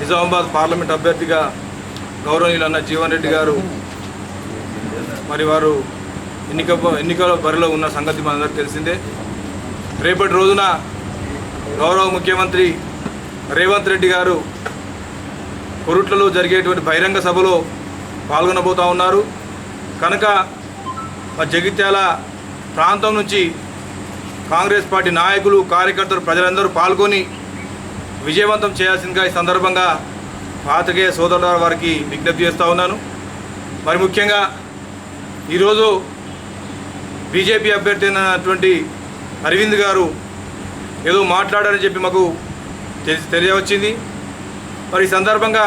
Nizamabad parliament అభ్యర్థిగా గౌరవనీయులన్న జీవన్ రెడ్డి గారు మరి వారు ఎన్నిక ఎన్నికల బరిలో ఉన్న సంగతి మనందరికీ తెలిసిందే. రేపటి రోజున గౌరవ ముఖ్యమంత్రి రేవంత్ రెడ్డి గారు కొరుట్లలో జరిగేటువంటి బహిరంగ సభలో పాల్గొనబోతూ ఉన్నారు. కనుక మా జగిత్యాల ప్రాంతం నుంచి కాంగ్రెస్ పార్టీ నాయకులు కార్యకర్తలు ప్రజలందరూ పాల్గొని విజయవంతం చేయాల్సిందిగా ఈ సందర్భంగా పాతకేయ సోదరుల వారికి విజ్ఞప్తి చేస్తూ ఉన్నాను. మరి ముఖ్యంగా ఈరోజు బీజేపీ అభ్యర్థి అయినటువంటి అరవింద్ గారు ఏదో మాట్లాడారని చెప్పి మాకు తెలిసి తెలియవచ్చింది. మరి ఈ సందర్భంగా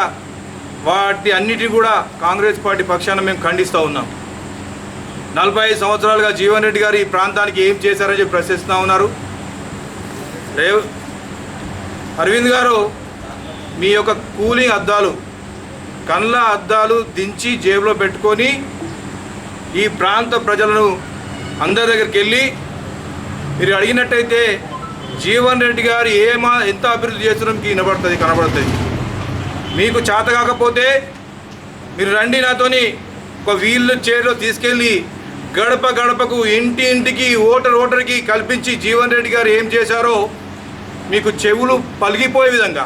వాటి అన్నిటి కూడా కాంగ్రెస్ పార్టీ పక్షాన మేము ఖండిస్తూ ఉన్నాం. నలభై ఐదు సంవత్సరాలుగా జీవన్ రెడ్డి గారు ఈ ప్రాంతానికి ఏం చేశారని చెప్పి ప్రశ్నిస్తూ ఉన్నారు. రేవ్ అరవింద్ గారు మీ యొక్క కూలింగ్ అద్దాలు కళ్ళ అద్దాలు దించి జేబులో పెట్టుకొని ఈ ప్రాంత ప్రజలను అందరి దగ్గరికి వెళ్ళి మీరు అడిగినట్టయితే జీవన్ రెడ్డి గారు ఏమా ఎంత అభివృద్ధి చేస్తున్నారో మీకు వినబడుతుంది కనబడుతుంది. మీకు చేత కాకపోతే మీరు రండి నాతోని ఒక వీళ్ళు చైర్లో తీసుకెళ్ళి గడప గడపకు ఇంటి ఇంటికి ఓటర్ ఓటర్కి కల్పించి జీవన్ రెడ్డి గారు ఏం చేశారో మీకు చెవులు పలిగిపోయే విధంగా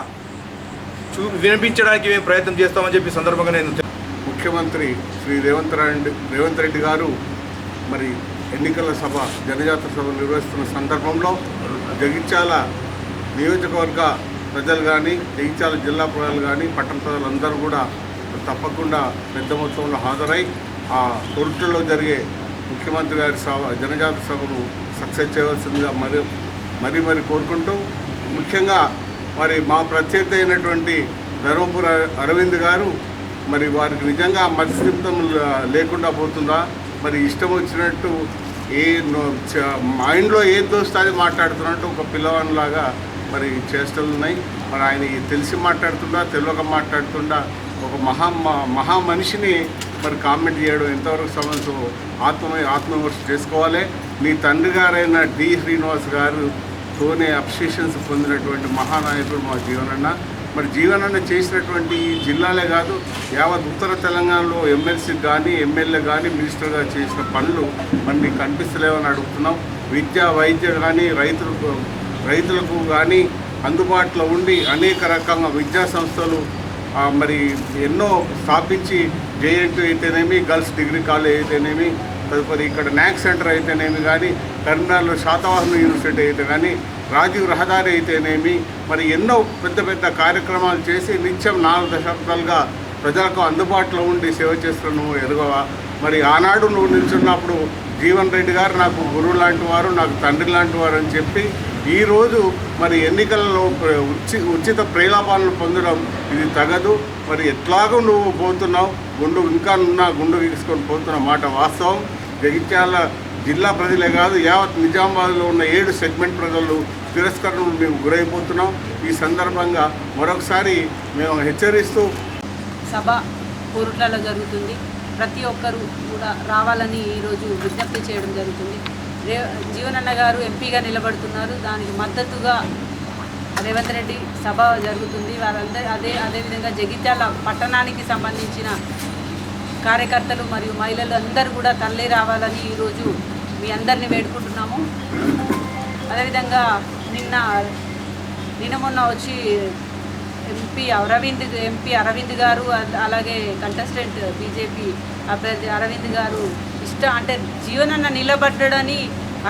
చూ వినిపించడానికి మేము ప్రయత్నం చేస్తామని చెప్పి సందర్భంగా నేను ముఖ్యమంత్రి శ్రీ రేవంత్ రెడ్డి రేవంత్ రెడ్డి గారు మరి ఎన్నికల సభ జనజాతర సభ నిర్వహిస్తున్న సందర్భంలో జగిత్యాల నియోజకవర్గ ప్రజలు కానీ జగిత్యాల జిల్లా ప్రజలు కానీ పట్టణ ప్రజలందరూ కూడా తప్పకుండా పెద్ద మొత్తంలో హాజరై ఆ తొరుట్లో జరిగే ముఖ్యమంత్రి గారి సభ జనజాతర సభను సక్సెస్ చేయవలసిందిగా మరి మరీ మరి కోరుకుంటూ ముఖ్యంగా మరి మా ప్రత్యర్థి అయినటువంటి ధర్మపుర అరవింద్ గారు మరి వారికి నిజంగా మత్స్యత్వం లేకుండా పోతుందా? మరి ఇష్టం వచ్చినట్టు ఏ మైండ్లో ఏ దోస్తాది అది మాట్లాడుతున్నట్టు ఒక పిల్లవానిలాగా మరి చేష్టలు ఉన్నాయి. మరి ఆయన తెలిసి మాట్లాడుతుండా తెలియక మాట్లాడుతుండా ఒక మహా మ- మహా మనిషిని మరి కామెంట్ చేయడం ఎంతవరకు సమస్య ఆత్మ ఆత్మవిమర్శ చేసుకోవాలి. మీ తండ్రి గారైన డి. శ్రీనివాస్ గారు తోనే అప్రిషియేషన్స్ పొందినటువంటి మహానాయకుడు మా జీవనన్న. మరి జీవనన్న చేసినటువంటి ఈ జిల్లాలే కాదు యావత్ ఉత్తర తెలంగాణలో ఎమ్మెల్సీ కానీ ఎమ్మెల్యే కానీ మినిస్టర్గా చేసిన పనులు మరి కనిపిస్తలేవని అడుగుతున్నాం. విద్య వైద్య కానీ రైతులకు రైతులకు కానీ అందుబాటులో ఉండి అనేక రకంగా విద్యా సంస్థలు మరి ఎన్నో స్థాపించి జేఎన్టీ అయితేనేమి గర్ల్స్ డిగ్రీ కాలేజ్ అయితేనేమి తదుపరి ఇక్కడ న్యాక్ సెంటర్ అయితేనేమి కానీ కరీంనగర్లో శాతవాహన యూనివర్సిటీ అయితే కానీ రాజీవ్ రహదారి అయితేనేమి మరి ఎన్నో పెద్ద పెద్ద కార్యక్రమాలు చేసి నిత్యం నాలుగు దశాబ్దాలుగా ప్రజలకు అందుబాటులో ఉండి సేవ చేస్తున్న నువ్వు ఎరుగవా. మరి ఆనాడు నువ్వు నిల్చున్నప్పుడు జీవన్ రెడ్డి గారు నాకు గురువు లాంటి వారు నాకు తండ్రి లాంటి వారు అని చెప్పి ఈరోజు మరి ఎన్నికలలో ఉచి ఉచిత ప్రేలాపాలను పొందడం ఇది తగదు. మరి ఎట్లాగో నువ్వు పోతున్నావు? గుండు ఇంకా ఉన్నా గుండు వీసుకొని పోతున్న మాట వాస్తవం. జగిత్యాల జిల్లా ప్రజలే కాదు యావత్ నిజామాబాద్లో ఉన్న ఏడు సెగ్మెంట్ ప్రజలు తిరస్కరణలు మేము గురైపోతున్నాం. ఈ సందర్భంగా మరొకసారి మేము హెచ్చరిస్తూ సభ కోరుట్లలో జరుగుతుంది. ప్రతి ఒక్కరూ కూడా రావాలని ఈరోజు విజ్ఞప్తి చేయడం జరుగుతుంది. రే జీవనన్న గారు ఎంపీగా నిలబడుతున్నారు. దానికి మద్దతుగా రేవంత్ రెడ్డి సభ జరుగుతుంది. వారందరూ అదే అదేవిధంగా జగిత్యాల పట్టణానికి సంబంధించిన కార్యకర్తలు మరియు మహిళలు అందరూ కూడా తల్లి రావాలని ఈరోజు మీ అందరినీ వేడుకుంటున్నాము. అదేవిధంగా నిన్న నిన్న మొన్న వచ్చి ఎంపీ అరవింద్ ఎంపీ అరవింద్ గారు అలాగే కంటెస్టెంట్ బీజేపీ అభ్యర్థి అరవింద్ గారు ఇష్ట అంటే జీవనన్న నిలబడ్డని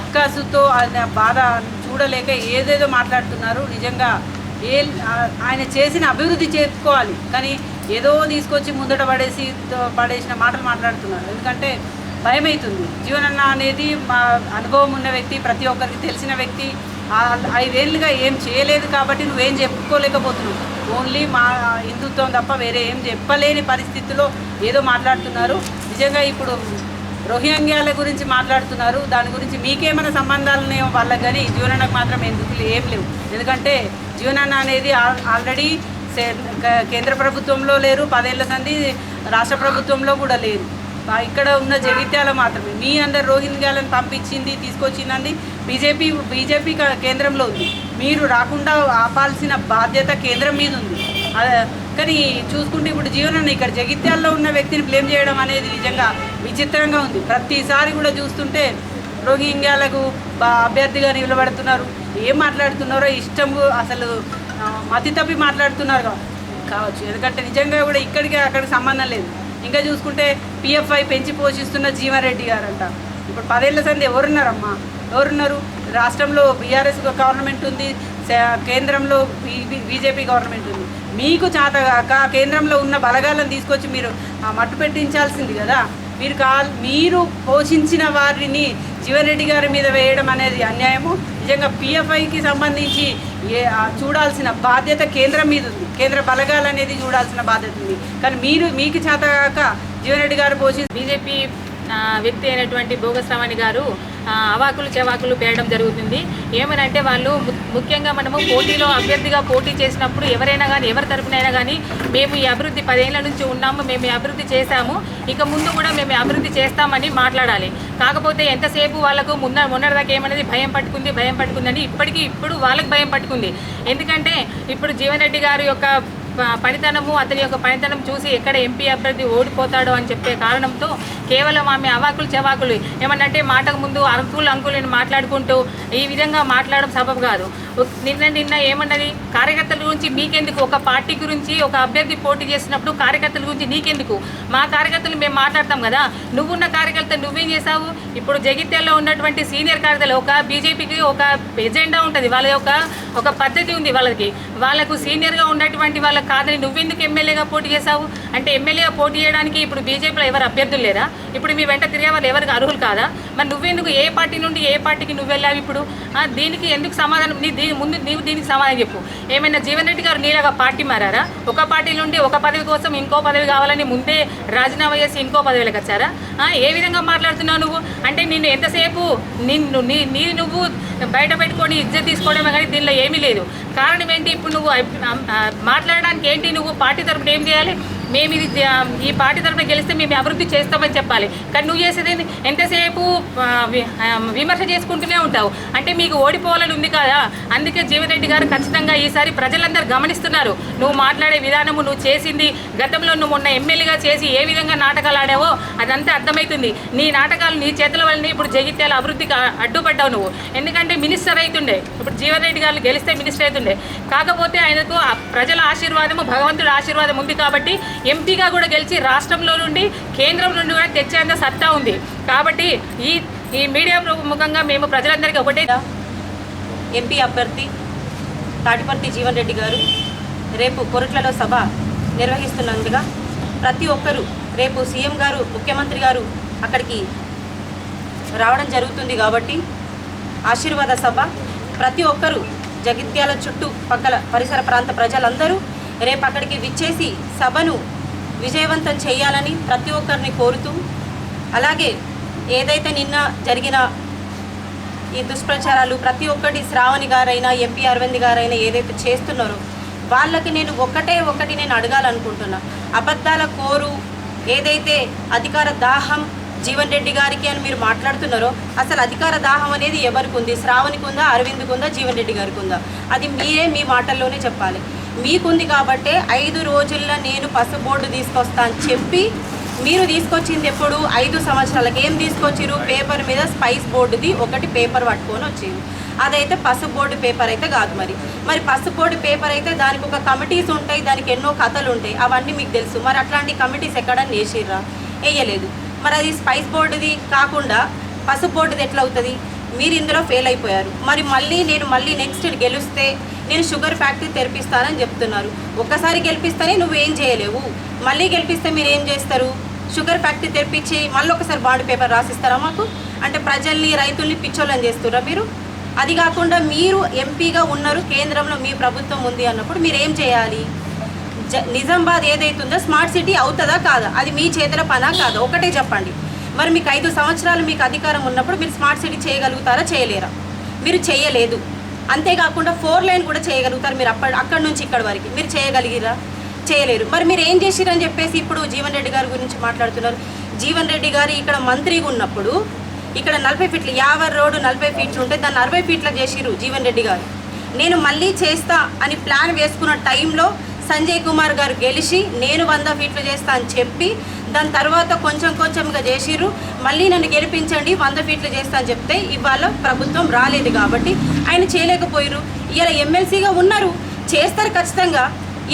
అక్కాసుతో ఆయన బాధ చూడలేక ఏదేదో మాట్లాడుతున్నారు. నిజంగా ఏ ఆయన చేసిన అభివృద్ధి చేసుకోవాలి కానీ ఏదో తీసుకొచ్చి ముందట పడేసి పడేసిన మాటలు మాట్లాడుతున్నారు. ఎందుకంటే భయం అవుతుంది జీవనన్న అనేది మా అనుభవం ఉన్న వ్యక్తి ప్రతి ఒక్కరికి తెలిసిన వ్యక్తి. ఐదేళ్ళుగా ఏం చేయలేదు కాబట్టి నువ్వేం చెప్పుకోలేకపోతున్నావు. ఓన్లీ మా హిందుత్వం తప్ప వేరే ఏం చెప్పలేని పరిస్థితిలో ఏదో మాట్లాడుతున్నారు. నిజంగా ఇప్పుడు రోహింగ్యాల గురించి మాట్లాడుతున్నారు. దాని గురించి మీకేమైనా సంబంధాలు ఉన్నాయో వాళ్ళకి కానీ జీవనన్నకు మాత్రం ఎందుకు ఏం లేవు. ఎందుకంటే జీవనన్న అనేది ఆల్రెడీ కేంద్ర ప్రభుత్వంలో లేరు పదేళ్ళ సంది రాష్ట్ర ప్రభుత్వంలో కూడా లేరు. ఇక్కడ ఉన్న జగిత్యాల మాత్రమే. మీ అందరు రోహింగ్యాలను పంపించింది తీసుకొచ్చిందండి. బీజేపీ బీజేపీ కేంద్రంలో ఉంది. మీరు రాకుండా ఆపాల్సిన బాధ్యత కేంద్రం మీద ఉంది. కానీ చూసుకుంటే ఇప్పుడు జీవనాన్ని ఇక్కడ జగిత్యాల్లో ఉన్న వ్యక్తిని బ్లేమ్ చేయడం అనేది నిజంగా విచిత్రంగా ఉంది. ప్రతిసారి కూడా చూస్తుంటే రోహింగ్యాలకు బా- అభ్యర్థిగా నిలబడుతున్నారు. ఏం మాట్లాడుతున్నారో ఇష్టం అసలు మతి తప్పి మాట్లాడుతున్నారు కావచ్చు. ఎందుకంటే నిజంగా కూడా ఇక్కడికి అక్కడికి సంబంధం లేదు. ఇంకా చూసుకుంటే పిఎఫ్ఐ పెంచి పోషిస్తున్న జీవారెడ్డి గారంట. ఇప్పుడు పదేళ్ళ సంది ఎవరున్నారమ్మా? ఎవరున్నారు? రాష్ట్రంలో బీఆర్ఎస్ గవర్నమెంట్ ఉంది కేంద్రంలో బీజేపీ గవర్నమెంట్ ఉంది. మీకు చేతగాక కేంద్రంలో ఉన్న బలగాలను తీసుకొచ్చి మీరు మట్టు పెట్టించాల్సింది కదా? మీరు కా మీరు పోషించిన వారిని జీవన్ రెడ్డి గారి మీద వేయడం అనేది అన్యాయము? నిజంగా పిఎఫ్ఐకి సంబంధించి ఏ చూడాల్సిన బాధ్యత కేంద్రం మీద ఉంది. కేంద్ర బలగాలు అనేది చూడాల్సిన బాధ్యత ఉంది. కానీ మీరు మీకు చేతగాక జీవన్ రెడ్డి గారు పోషి బీజేపీ వ్యక్తి అయినటువంటి భోగస్వామి గారు అవాకులు చెవాకులు పేయడం జరుగుతుంది. ఏమనంటే వాళ్ళు ము- ముఖ్యంగా మనము పోటీలో అభ్యర్థిగా పోటీ చేసినప్పుడు ఎవరైనా కానీ ఎవరి తరపునైనా కానీ మేము ఈ అభివృద్ధి పదేళ్ళ నుంచి ఉన్నాము మేము ఈ అభివృద్ధి చేశాము ఇక ముందు కూడా మేము అభివృద్ధి చేస్తామని మాట్లాడాలి. కాకపోతే ఎంతసేపు వాళ్ళకు మున్న మొన్నటిదాకా ఏమనేది భయం పట్టుకుంది భయం పట్టుకుందని ఇప్పటికీ ఇప్పుడు వాళ్ళకి భయం పట్టుకుంది. ఎందుకంటే ఇప్పుడు జీవన్ రెడ్డి గారి యొక్క పనితనము అతని యొక్క పనితనం చూసి ఎక్కడ ఎంపీ అభ్యర్థి ఓడిపోతాడో అని చెప్పే కారణంతో కేవలం ఆమె అవాకులు చెవాకులు. ఏమన్నంటే మాటకు ముందు అంకులు అంకులని మాట్లాడుకుంటూ ఈ విధంగా మాట్లాడడం సబబు కాదు. నిన్న నిన్న ఏమన్నది? కార్యకర్తల గురించి మీకెందుకు? ఒక పార్టీ గురించి ఒక అభ్యర్థి పోటీ చేసినప్పుడు కార్యకర్తల గురించి నీకెందుకు? మా కార్యకర్తలు మేము మాట్లాడతాం కదా. నువ్వున్న కార్యకర్త నువ్వేం చేసావు ఇప్పుడు జగిత్యాల్లో ఉన్నటువంటి సీనియర్ కార్యకర్తలు ఒక బీజేపీకి ఒక ఎజెండా ఉంటుంది. వాళ్ళ యొక్క ఒక పద్ధతి ఉంది వాళ్ళకి. వాళ్ళకు సీనియర్గా ఉన్నటువంటి వాళ్ళకి కాదని నువ్వెందుకు ఎమ్మెల్యేగా పోటీ చేశావు? అంటే ఎమ్మెల్యేగా పోటీ చేయడానికి ఇప్పుడు బీజేపీలో ఎవరు అభ్యర్థులు లేరా? ఇప్పుడు మీ వెంట తిరిగే వాళ్ళు ఎవరికి అర్హులు కాదా? మరి నువ్వెందుకు ఏ పార్టీ నుండి ఏ పార్టీకి నువ్వు వెళ్ళావు ఇప్పుడు? దీనికి ఎందుకు సమాధానం? నీ దీని ముందు నీవు దీనికి సమాధానం చెప్పు. ఏమైనా జీవన్ రెడ్డి గారు నీలాగా పార్టీ మారారా? ఒక పార్టీ నుండి ఒక పదవి కోసం ఇంకో పదవి కావాలని ముందే రాజీనామా చేసి ఇంకో పదవిలోకి వచ్చారా? ఏ విధంగా మాట్లాడుతున్నావు నువ్వు? అంటే నిన్ను ఎంతసేపు నిన్ను నీ నీ నువ్వు బయట పెట్టుకొని ఇజ్జత్ తీసుకోవడమే కానీ దీనిలో ఏమీ లేదు. కారణం ఏంటి? ఇప్పుడు నువ్వు మాట్లాడడానికి ఏంటి నువ్వు పార్టీ తరపున ఏం చేయాలి? మేము ఇది ఈ పార్టీ తరఫున గెలిస్తే మేము అభివృద్ధి చేస్తామని చెప్పాలి. కానీ నువ్వు చేసేది ఎంతసేపు విమర్శ చేసుకుంటూనే ఉంటావు. అంటే మీకు ఓడిపోవాలని ఉంది కదా? అందుకే జీవరెడ్డి గారు ఖచ్చితంగా ఈసారి ప్రజలందరూ గమనిస్తున్నారు. నువ్వు మాట్లాడే విధానము నువ్వు చేసింది గతంలో నువ్వు మొన్న ఎమ్మెల్యేగా చేసి ఏ విధంగా నాటకాలు ఆడావో అదంతా అర్థమవుతుంది నీ నాటకాలు నీ చేతుల వల్లనే ఇప్పుడు జగిత్యాల అభివృద్ధికి అడ్డుపడ్డావు నువ్వు. ఎందుకంటే మినిస్టర్ అవుతుండే ఇప్పుడు జీవరెడ్డి గారు గెలిస్తే మినిస్టర్ అవుతుండే కాకపోతే ఆయనకు ఆ ప్రజల ఆశీర్వాదము భగవంతుడి ఆశీర్వాదం ఉంది కాబట్టి ఎంపీగా కూడా గెలిచి రాష్ట్రంలో నుండి కేంద్రం నుండి కూడా తెచ్చేంత సత్తా ఉంది. కాబట్టి ఈ ఈ మీడియా ముఖంగా మేము ప్రజలందరికీ ఒకటే ఎంపీ అభ్యర్థి తాటిపర్తి జీవన్ రెడ్డి గారు రేపు కొరట్లలో సభ నిర్వహిస్తున్నందుగా ప్రతి ఒక్కరూ రేపు సీఎం గారు ముఖ్యమంత్రి గారు అక్కడికి రావడం జరుగుతుంది కాబట్టి ఆశీర్వాద సభ ప్రతి ఒక్కరూ జగిత్యాల చుట్టూ పక్కల పరిసర ప్రాంత ప్రజలందరూ రేపు అక్కడికి విచ్చేసి సభను విజయవంతం చేయాలని ప్రతి ఒక్కరిని కోరుతూ అలాగే ఏదైతే నిన్న జరిగిన ఈ దుష్ప్రచారాలు ప్రతి ఒక్కటి శ్రావణి గారైనా ఎంపీ అరవింద్ గారైనా ఏదైతే చేస్తున్నారో వాళ్ళకి నేను ఒకటే ఒకటి నేను అడగాలనుకుంటున్నా. అబద్ధాల కోరు ఏదైతే అధికార దాహం జీవన్ రెడ్డి గారికి అని మీరు మాట్లాడుతున్నారో అసలు అధికార దాహం అనేది ఎవరికి ఉంది శ్రావణికి ఉందా అరవింద్కి ఉందా జీవన్ రెడ్డి గారికి ఉందా అది మీరే మీ మాటల్లోనే చెప్పాలి. మీకుంది కాబట్టే ఐదు రోజుల్లో నేను పసు బోర్డు తీసుకొస్తా అని చెప్పి మీరు తీసుకొచ్చింది ఎప్పుడు? ఐదు సంవత్సరాలకి ఏం తీసుకొచ్చిరు పేపర్ మీద స్పైస్ బోర్డుది ఒకటి పేపర్ పట్టుకొని వచ్చింది అదైతే పసుపు బోర్డు పేపర్ అయితే కాదు మరి. మరి పసుపు బోర్డు పేపర్ అయితే దానికి ఒక కమిటీస్ ఉంటాయి దానికి ఎన్నో కథలు ఉంటాయి. అవన్నీ మీకు తెలుసు. మరి అట్లాంటి కమిటీస్ ఎక్కడన్నా వేసిర్రా వేయలేదు. మరి అది స్పైస్ బోర్డుది కాకుండా పసుపు బోర్డుది ఎట్లా అవుతుంది మీరు ఇందులో ఫెయిల్ అయిపోయారు. మరి మళ్ళీ నేను మళ్ళీ నెక్స్ట్ గెలిస్తే నేను షుగర్ ఫ్యాక్టరీ తెరిపిస్తానని చెప్తున్నారు. ఒక్కసారి గెలిపిస్తేనే నువ్వేం చేయలేవు. మళ్ళీ గెలిపిస్తే మీరు ఏం చేస్తారు? షుగర్ ఫ్యాక్టరీ తెరిపించి మళ్ళీ ఒకసారి బాండ్ పేపర్ రాసిస్తారా మాకు? అంటే ప్రజల్ని రైతుల్ని పిచ్చోళ్ళని చేస్తురా మీరు? అది కాకుండా మీరు ఎంపీగా ఉన్నారు కేంద్రంలో మీ ప్రభుత్వం ఉంది అన్నప్పుడు మీరు ఏం చేయాలి? జ నిజామాబాద్ ఏదైతుందో స్మార్ట్ సిటీ అవుతుందా కాదా? అది మీ చేతుల పనా కాదా? ఒకటే చెప్పండి. మరి మీకు ఐదు సంవత్సరాలు మీకు అధికారం ఉన్నప్పుడు మీరు స్మార్ట్ సిటీ చేయగలుగుతారా చేయలేరా? మీరు చేయలేదు. అంతేకాకుండా ఫోర్ లైన్ కూడా చేయగలుగుతారు మీరు అప్పటి అక్కడి నుంచి ఇక్కడ వరకు. మీరు చేయగలిగిరా? చేయలేరు. మరి మీరు ఏం చేసిరని చెప్పేసి ఇప్పుడు జీవన్ రెడ్డి గారి గురించి మాట్లాడుతున్నారు. జీవన్ రెడ్డి గారు ఇక్కడ మంత్రిగా ఉన్నప్పుడు ఇక్కడ నలభై ఫీట్లు యావర్ రోడ్డు నలభై ఫీట్లు ఉంటే దాన్ని అరవై ఫీట్లకు చేసిరు జీవన్ రెడ్డి గారు. నేను మళ్ళీ చేస్తా అని ప్లాన్ వేసుకున్న టైంలో సంజయ్ కుమార్ గారు గెలిచి నేను వంద ఫీట్లు చేస్తా అని చెప్పి దాని తర్వాత కొంచెం కొంచెంగా చేసిర్రు. మళ్ళీ నన్ను గెలిపించండి వంద ఫీట్లు చేస్తా అని చెప్తే ఇవాళ ప్రభుత్వం రాలేదు కాబట్టి ఆయన చేయలేకపోయారు ఇలా ఎమ్మెల్సీగా ఉన్నారు. చేస్తారు ఖచ్చితంగా.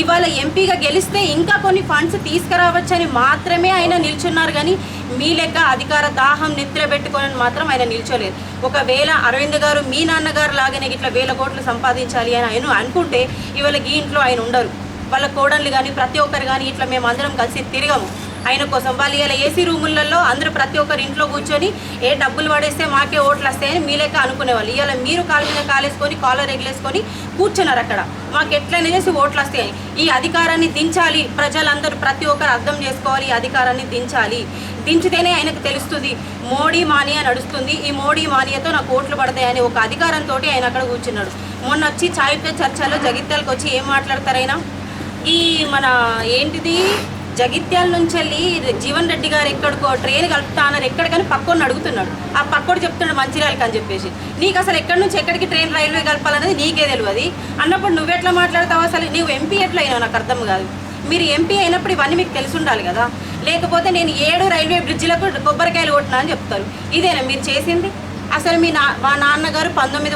ఇవాళ ఎంపీగా గెలిస్తే ఇంకా కొన్ని ఫండ్స్ తీసుకురావచ్చని మాత్రమే ఆయన నిల్చున్నారు కానీ మీ లెక్క అధికార దాహం నిద్ర పెట్టుకొని మాత్రం ఆయన నిల్చోలేదు ఒకవేళ అరవింద్ గారు మీ నాన్నగారు లాగానే ఇట్లా వేల కోట్లు సంపాదించాలి అని ఆయన అనుకుంటే ఇవాళ ఈ ఇంట్లో ఆయన ఉండరు. వాళ్ళ కోడళ్ళు కానీ ప్రతి ఒక్కరు కానీ ఇట్లా మేము అందరం కలిసి తిరగము. ఆయన కోసం వాళ్ళు ఇలా ఏసీ రూములలో అందరూ ప్రతి ఒక్కరు ఇంట్లో కూర్చొని ఏ డబ్బులు పడేస్తే మాకే ఓట్లు వస్తాయని మీ లెక్క అనుకునేవాళ్ళు. ఇవాళ మీరు కాలు మీద కాలేసుకొని కాలర్ ఎగిలేసుకొని కూర్చున్నారు అక్కడ. మాకు ఎట్లయినా చేసి ఓట్లు వస్తాయి ఈ అధికారాన్ని దించాలి. ప్రజలందరూ ప్రతి ఒక్కరు అర్థం చేసుకోవాలి. ఈ అధికారాన్ని దించాలి. దించితేనే ఆయనకు తెలుస్తుంది మోడీ మానియా నడుస్తుంది. ఈ మోడీ మానియాతో నాకు ఓట్లు పడతాయని ఒక అధికారంతో ఆయన అక్కడ కూర్చున్నాడు. మొన్న వచ్చి చాయుక్య చర్చలో జగిత్యాలకు వచ్చి ఏం మాట్లాడతారైనా ఈ మన ఏంటిది? జగిత్యాల నుంచి వెళ్ళి జీవన్ రెడ్డి గారు ఎక్కడికో ట్రైన్ కలుపుతా అన్నారు ఎక్కడికని పక్కోడిని అడుగుతున్నాడు. ఆ పక్కోడు చెప్తున్నాడు మంచిర్యాలకి అని చెప్పేసి. నీకు అసలు ఎక్కడి నుంచి ఎక్కడికి ట్రైన్ రైల్వే కలపాలనేది నీకే తెలియదు. అన్నప్పుడు నువ్వెట్లా మాట్లాడతావు అసలు? నువ్వు ఎంపీ ఎట్లా అయినావు నాకు అర్థం కాదు. మీరు ఎంపీ అయినప్పుడు ఇవన్నీ మీకు తెలిసి ఉండాలి కదా. లేకపోతే నేను ఏడు రైల్వే బ్రిడ్జిలకు కొబ్బరికాయలు కొట్టినా అని చెప్తారు. ఇదేనా మీరు చేసింది? అసలు మీ నా మా నాన్నగారు పంతొమ్మిది